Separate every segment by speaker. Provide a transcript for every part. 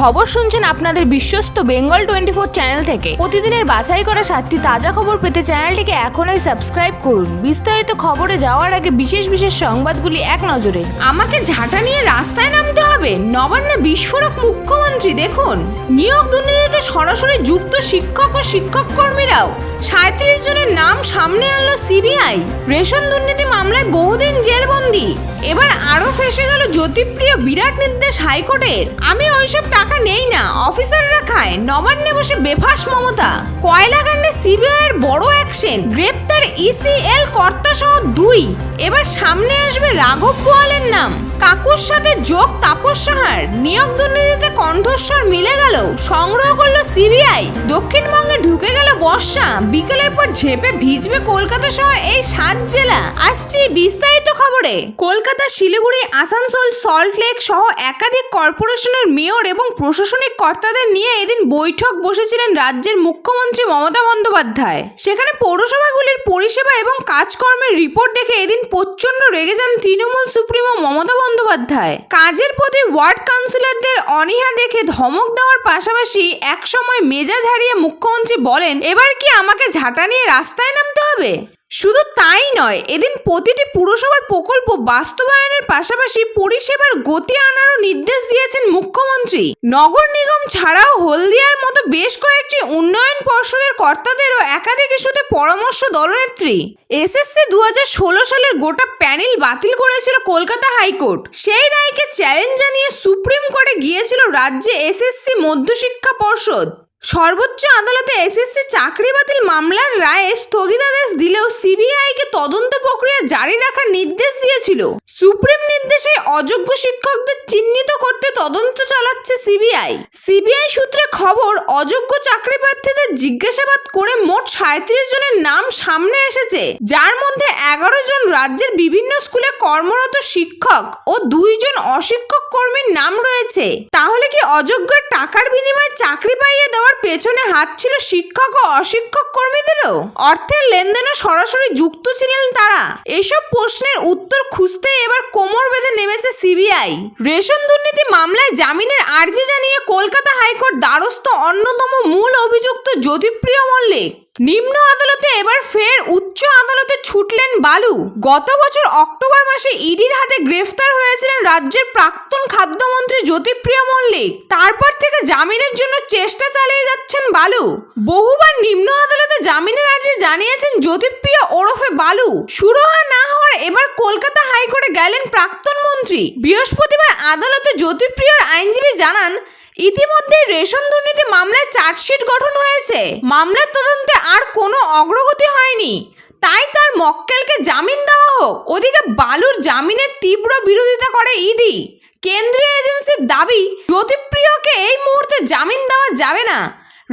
Speaker 1: খবর শুনছেন আপনাদের বিশ্বস্ত বেঙ্গল টোয়েন্টি ফোর চ্যানেল থেকে। প্রতিদিনের বাছাই করা সাতটি তাজা খবর পেতে চ্যানেলটিকে এখনই সাবস্ক্রাইব করুন। বিস্তারিত খবরে যাওয়ার আগে বিশেষ বিশেষ সংবাদগুলি এক নজরে। আমাকে ঝাঁটা নিয়ে রাস্তায় নামতে হবে? নবান্নে বিস্ফোরক মুখ্যমন্ত্রী, দেখুন। নিয়োগ দুর্নীতিতে সরাসরি যুক্ত শিক্ষক ও শিক্ষক কর্মীরাও সাঁত্রিশ জনের নাম সামনে আনলো সিবিআই। রেশন দুর্নীতি মামলায় বহুদিন জেলবন্দি। এবার আরও ফেসে গেল জ্যোতিপ্রিয় বিরাট নির্দেশ হাইকোর্টের। আমি ওইসব টাকা নেই না। অফিসাররা খায়। নবান্নে বসে বেফাস মমতা। কয়লা কাণ্ডে সিবিআই এর বড় অ্যাকশন। গ্রেপ্তার ইসিএল কর্তা সহ দুই। এবার সামনে আসবে রাঘব বোয়ালের নাম। কাকুর সাথে যোগ তাপস সাহার। নিয়োগ দুর্নীতিতে কণ্ঠস্বর মিলে গেল। সংগ্রহ করল সিবিআই। দক্ষিণবঙ্গে ঢুকে গেল বর্ষা। বিকেলের পর ঝেপে ভিজবে কলকাতা সহ এই সাত জেলা। আসছি বিস্তারিত খবরে। কলকাতা, শিলিগুড়ি, আসানসোল সল্টলেক সহ একাধিক কর্পোরেশনের মেয়র এবং প্রশাসনিক কর্তাদের নিয়ে এদিন বৈঠক বসেছিলেন রাজ্যের মুখ্যমন্ত্রী মমতা বন্দ্যোপাধ্যায়। সেখানে পৌরসভাগুলির পরিষেবা এবং কাজকর্মের রিপোর্ট দেখে এদিন প্রচণ্ড রেগে যান তৃণমূল সুপ্রিমো মমতা বন্দ্যোপাধ্যায়। কাজের প্রতি ওয়ার্ড কাউন্সিলরদের অনীহা দেখে ধমক দেওয়ার পাশাপাশি একসময় মেজাজ হারিয়ে মুখ্যমন্ত্রী বলেন, এবার কি আমাকে ঝাঁটা নিয়ে রাস্তায় নামতে হবে? শুধু তাই নয়, এদিন প্রতিটি পুরসভার প্রকল্প বাস্তবায়নের পাশাপাশি পরিষেবার গতি আনারও নির্দেশ দিয়েছেন মুখ্যমন্ত্রী। নগর নিগম ছাড়াও হলদিয়ার মতো বেশ কয়েকটি উন্নয়ন পর্ষদের কর্তাদেরও একাধিক ইস্যুতে পরামর্শ দলনেত্রী। এসএসসি দু হাজার ষোলো সালের গোটা প্যানেল বাতিল করেছিল কলকাতা হাইকোর্ট। সেই রায়কে চ্যালেঞ্জ জানিয়ে সুপ্রিম কোর্টে গিয়েছিল রাজ্যে এসএসসি মধ্যশিক্ষা পর্ষদ। সর্বোচ্চ আদালতে এসএসসি চাকরি বাতিল মামলার রায়ে স্থগিতাদেশ দিলেও সিবিআইকে তদন্ত প্রক্রিয়া জারি রাখার নির্দেশ দিয়েছিল। সুপ্রিম নির্দেশে অযোগ্য শিক্ষকদের চিহ্নিত করতে তদন্ত চালাচ্ছে সিবিআই সিবিআই সূত্রে খবর, অযোগ্য চাকরি প্রার্থীদের জিজ্ঞাসাবাদ করে মোট সাঁত্রিশ জনের নাম সামনে এসেছে, যার মধ্যে এগারো জন রাজ্যের বিভিন্ন স্কুলে কর্মরত শিক্ষক ও দুইজন অশিক্ষক কর্মীর নাম রয়েছে। তাহলে কি অযোগ্যের টাকার বিনিময়ে চাকরি পাইয়ে দেওয়ার পেছনে হাত ছিল শিক্ষক ও অশিক্ষক কর্মীদেরও? অর্থের লেনদেনে সরাসরি যুক্ত ছিলেন তারা? এসব প্রশ্নের উত্তর খুঁজতে এবার কোমর বেঁধে নেমেছে সিবিআই। রেশন দুর্নীতি মামলায় জামিনের আর্জি জানিয়ে কলকাতা হাইকোর্ট দ্বারস্থ অন্যতম মূল অভিযুক্ত জ্যোতিপ্রিয় মল্লিক। নিম্ন আদালতে এবার ফের উচ্চ আদালতে ছুটলেন বালু। গত বছর অক্টোবর মাসে ইডির হাতে গ্রেফতার হয়েছিলেন রাজ্যের প্রাক্তন খাদ্যমন্ত্রী জ্যোতিপ্রিয় মল্লিক। তারপর থেকে জামিনের জন্য চেষ্টা চালিয়ে যাচ্ছেন বালু। বহুবার নিম্ন আদালতে জামিনের আর্জি জানিয়েছেন জ্যোতিপ্রিয় ওরফে বালু। সুরহা না হওয়ার এবার কলকাতা হাইকোর্টে গেলেন প্রাক্তন মন্ত্রী। বৃহস্পতিবার আদালতে জ্যোতিপ্রিয়র আইনজীবী জানান ইতিমধ্যে রেশন দুর্নীতি মামলায় চার্জশিট গঠন হয়েছে। মামলার তদন্তে আর কোনো অগ্রগতি হয়নি। তাই তার মক্কেলকে জামিন দেওয়া হোক। ওদিকে বালুর জামিনের তীব্র বিরোধিতা করে ইডি। কেন্দ্রীয় এজেন্সির দাবি প্রতিপ্রিয়কে এই মুহূর্তে জামিন দেওয়া যাবে না।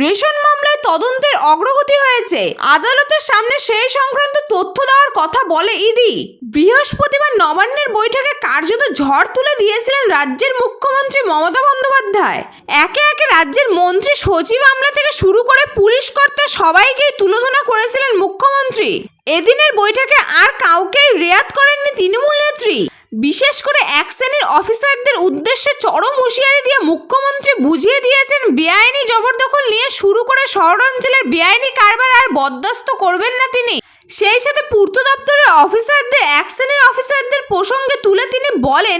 Speaker 1: রেশন মামলায় তদন্তের অগ্রগতি হয়েছে। আদালতের সামনে সেই সংক্রান্ত তথ্য দেওয়ার কথা বলে ইডি। বৃহস্পতিবার নবান্নের বৈঠকে কার্যত ঝড় তুলে দিয়েছিলেন রাজ্যের মুখ্যমন্ত্রী মমতা বন্দ্যোপাধ্যায়। একে একে রাজ্যের মন্ত্রী সচিব আমলা থেকে শুরু করে পুলিশ কর্তা সবাইকেই তুলোধনা করেছিলেন মুখ্যমন্ত্রী। এদিনের বৈঠকে আর কাউকেই রেয়াত করেননি তৃণমূল নেত্রী। বিশেষ করে এক শ্রেণির অফিসারদের উদ্দেশ্যে চরম হুঁশিয়ারি দিয়ে মুখ্যমন্ত্রী বুঝিয়ে দিয়েছেন, বেআইনি জবরদখল নিয়ে শুরু করে শহর অঞ্চলের বেআইনি কারবার আর বরদাস্ত করবেন না তিনি। সেই সাথে পূর্ত দপ্তরের অফিসারদের শ্রেণির অফিসারদের প্রসঙ্গে তুলে তিনি বলেন,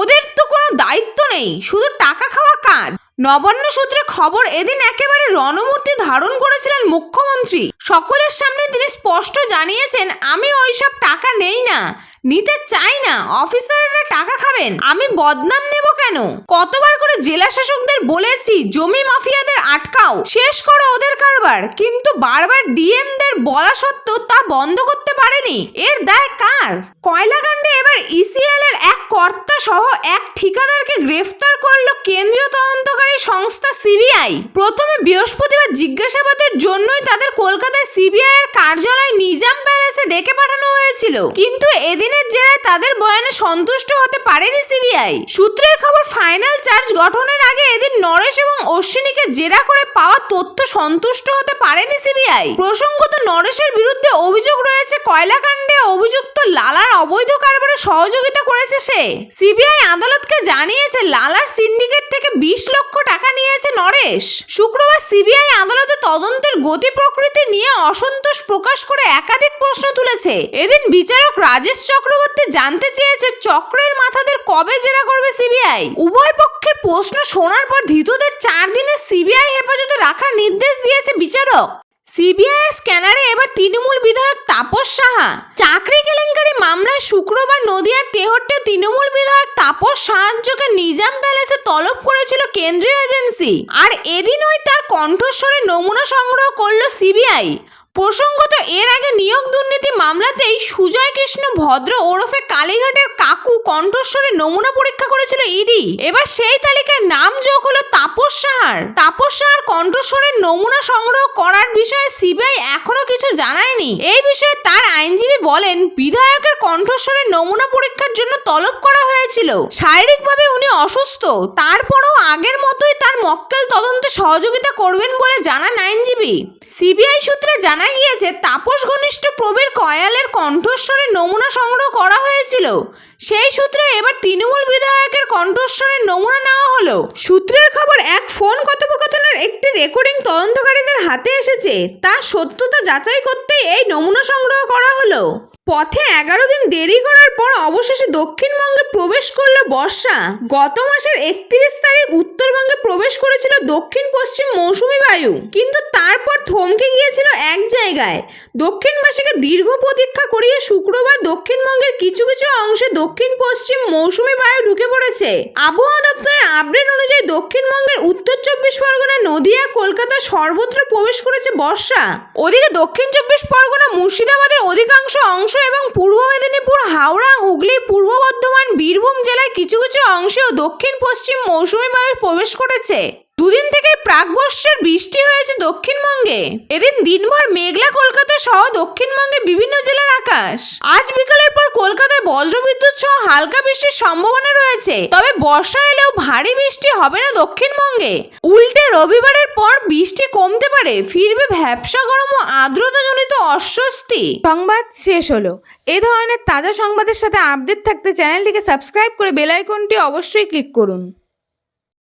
Speaker 1: ওদের তো কোনো দায়িত্ব নেই, শুধু টাকা খাওয়া কাজ। নবান্ন সূত্রে খবর, এদিন একেবারে রণমূর্তি ধারণ করেছিলেন মুখ্যমন্ত্রী। সকলের সামনে তিনি স্পষ্ট জানিয়েছেন, আমি ওইসব টাকা নেই না, নিতে চাই না, অফিসাররা টাকা খাবেন, আমি বদনাম নেব কেন? কতবার করে জেলা শাসকদের বলেছি জমি মাফিয়াদের আটকাও, শেষ করো ওদের কারবার। কিন্তু বারবার ডিএমদের বলা সত্ত্বেও তা বন্ধ করতে পারেনি। এর দায় কার? কয়লাকাণ্ডে এবার ইসিএল এর এক কর্তা সহ এক ঠিকাদারকে গ্রেফতার করল কেন্দ্রীয় তদন্তকারী সংস্থা সিবিআই। প্রথমে বৃহস্পতিবার জিজ্ঞাসাবাদের জন্যই তাদের কলকাতায় সিবিআই এর কার্যালয় নিজাম এসে ডেকে পাঠানো হয়েছিল। কিন্তু এদিনের জেরায় তাদের বয়ানে সন্তুষ্ট হতে পারেনি সিবিআই। সূত্রের খবর, ফাইনাল চার্জ গঠনের আগে এদিন নরেশ এবং অশ্বিনীকে জেরা করে পাওয়া তথ্য সন্তুষ্ট হতে পারেনি সিবিআই। প্রসঙ্গত, নরেশের বিরুদ্ধে অভিযোগ রয়েছে, কয়লাকাণ্ডে অভিযুক্ত লালার অবৈধ কারবারে সহযোগিতা করেছে সে। সিবিআই আদালতকে জানিয়েছে, লালার সিন্ডিকেট থেকে বিশ লক্ষ টাকা নিয়েছে নরেশ। শুক্রবার সিবিআই আদালতে তদন্তের গতি প্রকৃতি নিয়ে অসন্তোষ প্রকাশ করে একাধিক প্রশ্ন তুলেছে, এদিন বিচারক রাজেশ চক্রবর্তী জানতে চেয়েছে চক্রের মাথাদের কবে জেরা করবে সিবিআই। উভয় পক্ষের প্রশ্ন শোনার পর ধৃতদের চার দিনের সিবিআই হেফাজতে রাখার নির্দেশ দিয়েছে বিচারক। সিবিআই এর স্ক্যানারে এবার তৃণমূল বিধায়ক তাপস সাহা। চাকরি কেলেঙ্কারি মামলায় শুক্রবার নদিয়ার তেহট্টে তৃণমূল বিধায়ক তাপস সাহায্যকে নিজাম প্যালেসে তলব করেছিল কেন্দ্রীয় এজেন্সি। আর এদিনই তার কণ্ঠস্বরে নমুনা সংগ্রহ করল সিবিআই। প্রসঙ্গত এর আগে নিয়োগ দুর্নীতি মামলাতেই সুজয় কৃষ্ণ ভদ্র ওরফে কালীঘাটের কাকু কণ্ঠস্বরে নমুনা পরীক্ষা করেছিল ইডি এবার সেই তালিকায় নাম যোগ হলো তাপস সাহার। তাপস সাহার কণ্ঠস্বরের নমুনা সংগ্রহ করার বিষয়ে সিবিআই এখনও কিছু জানায়নি। এই বিষয়ে তার আইনজীবী বলেন, বিধায়কের কণ্ঠস্বরের নমুনা পরীক্ষার জন্য তলব করা হয়েছিল। শারীরিকভাবে উনি অসুস্থ। তারপরও আগের মতোই তার মক্কেল তদন্তে সহযোগিতা করবেন বলে জানান আইনজীবী। সিবিআই সূত্রে জানা গিয়েছে, তাপস ঘনিষ্ঠ প্রবীর কয়ালের কণ্ঠস্বরের নমুনা সংগ্রহ করা হয়েছিল। সেই সূত্রে এবার তৃণমূল বিধায়কের কণ্ঠস্বরের নমুনা নেওয়া হলো। সূত্রের খবর, এক ফোন কথোপকথনের একটি রেকর্ডিং তদন্তকারীদের হাতে এসেছে। তার সত্যতা যাচাই করতেই এই নমুনা সংগ্রহ করা হলো। পথে এগারো দিন দেরি করার পর অবশেষে দক্ষিণবঙ্গে প্রবেশ করল বর্ষা। গত মাসের একত্রিশ তারিখ উত্তরবঙ্গে প্রবেশ করেছিল দক্ষিণ পশ্চিম মৌসুমি বায়ু। কিন্তু তারপর থমকে গিয়েছিল এক জায়গায়। দক্ষিণবাসীকে দীর্ঘ প্রতীক্ষা করিয়ে শুক্রবার দক্ষিণবঙ্গের কিছু কিছু অংশে দক্ষিণ পশ্চিম মৌসুমি বায়ু ঢুকে পড়েছে। আবহাওয়া দপ্তরের আপডেট অনুযায়ী দক্ষিণবঙ্গের উত্তর চব্বিশ পরগনা, নদিয়া, কলকাতা সর্বত্র প্রবেশ করেছে বর্ষা। ওদিকে দক্ষিণ চব্বিশ পরগনা, মুর্শিদাবাদের অধিকাংশ অংশ এবং পূর্ব মেদিনীপুর, হাওড়া, হুগলি, পূর্ব বর্ধমান, বীরভূম জেলায় কিছু কিছু অংশেও দক্ষিণ পশ্চিম মৌসুমি বায়ু প্রবেশ করেছে। দুদিন থেকে প্রাকবর্ষের বৃষ্টি হয়েছে দক্ষিণবঙ্গে। এদিন দিনভর মেঘলা কলকাতা সহ দক্ষিণবঙ্গে বিভিন্ন জেলার আকাশ। আজ বিকালের পর কলকাতায় বজ্রবিদ্যুৎ সহ হালকা বৃষ্টির সম্ভাবনা রয়েছে। তবে বর্ষা এলেও ভারী বৃষ্টি হবে না দক্ষিণবঙ্গে। উল্টে রবিবারের পর বৃষ্টি কমতে পারে, ফিরবে ভ্যাবসা গরম ও আর্দ্রতাজনিত অস্বস্তি।
Speaker 2: সংবাদ শেষ হলো। এ ধরনের তাজা সংবাদের সাথে আপডেট থাকতে চ্যানেলটিকে সাবস্ক্রাইব করে বেল আইকনটি অবশ্যই ক্লিক করুন।